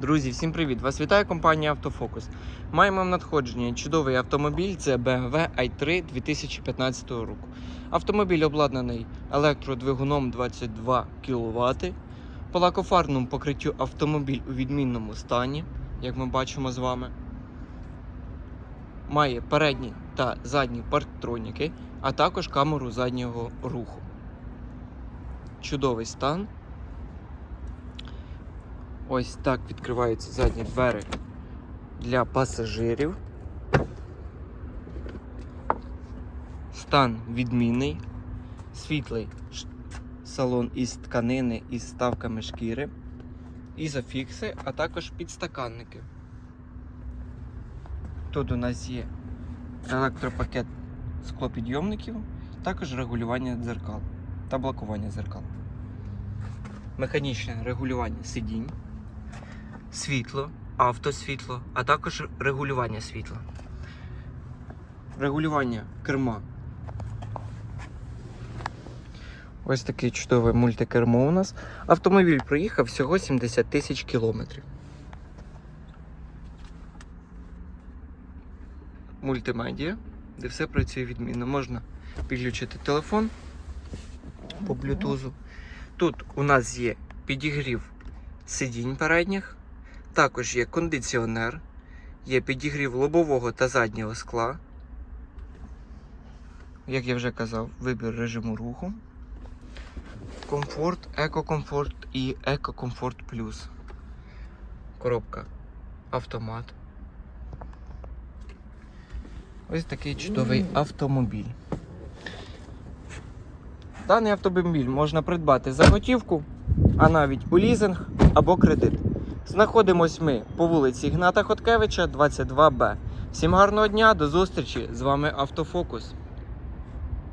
Друзі, всім привіт! Вас вітає компанія Автофокус. Маємо в надходженні чудовий автомобіль. Це BMW i3 2015 року. Автомобіль обладнаний електродвигуном 22 кВт. По лакофарному покриттю автомобіль у відмінному стані, як ми бачимо з вами. Має передні та задні парктроніки, а також камеру заднього руху. Чудовий стан. Ось так відкриваються задні двері для пасажирів. Стан відмінний, світлий салон із тканини із ставками шкіри, ізофікси, а також підстаканники. Тут у нас є електропакет склопідйомників, також регулювання дзеркал та блокування дзеркал. Механічне регулювання сидінь світло, автосвітло, а також регулювання світла. Регулювання керма. Ось таке чудове мультикермо у нас. Автомобіль проїхав всього 70 тисяч кілометрів. Мультимедіа, де все працює відмінно. Можна підключити телефон по блютузу. Тут у нас є підігрів сидінь передніх, також є кондиціонер, є підігрів лобового та заднього скла. Як я вже казав, вибір режиму руху. Комфорт, екокомфорт і екокомфорт плюс. Коробка автомат. Ось такий чудовий автомобіль. Даний автомобіль можна придбати за готівку, а навіть у лізинг або кредит. Знаходимось ми по вулиці Ігната Хоткевича, 22Б. Всім гарного дня, до зустрічі! З вами Автофокус.